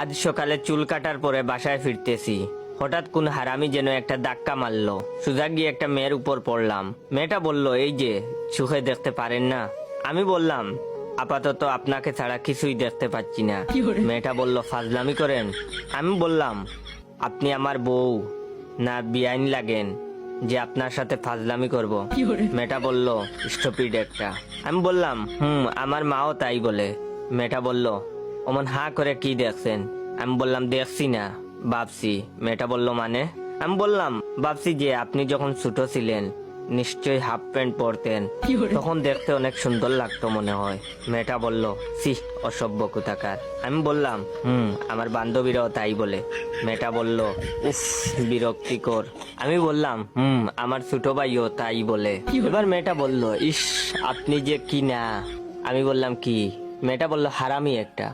আজ সকালে চুল কাটার পরে বাসায় ফিরতেছি। হঠাৎ কোন হারামি যেন একটা ধাক্কা মারলো। সুজা গিয়ে একটা মেয়ের উপর পড়লাম। মেয়েটা বলল এই যে চোখে দেখতে পারেন না। আমি বললাম আপাতত আপনাকে ছাড়া কিছুই দেখতে পাচ্ছি না। মেয়েটা বলল ফাজলামি করেন। আমি বললাম আপনি আমার বউ। না বিআইন লাগেন যে আপনার সাথে ফাজলামি করব। মেয়েটা বলল স্টপিড একটা। আমি বললাম হুম আমার মাও তাই বলে। মেয়েটা বলল অমন হা করে কি দেখছেন? আমি বললাম দেখছি না ভাবছি। মেয়েটা বলল মানে? আমি বললাম ভাবছি যে আপনি যখন ছোট ছিলেন নিশ্চয়ই হাফ প্যান্ট পরতেন। তখন দেখতে অনেক সুন্দর লাগতো মনে হয়। মেয়েটা বলল সি অসভ্য কোথাকার। আমি বললাম হুম আমার বান্ধবীরাও তাই বলে। মেয়েটা বলল উফ বিরক্তিকর। আমি বললাম হুম আমার ছোট ভাইও তাই বলে। এবার মেয়েটা বলল ইস আপনি যে কি না? আমি বললাম কি? মেয়েটা বলল হারামি একটা।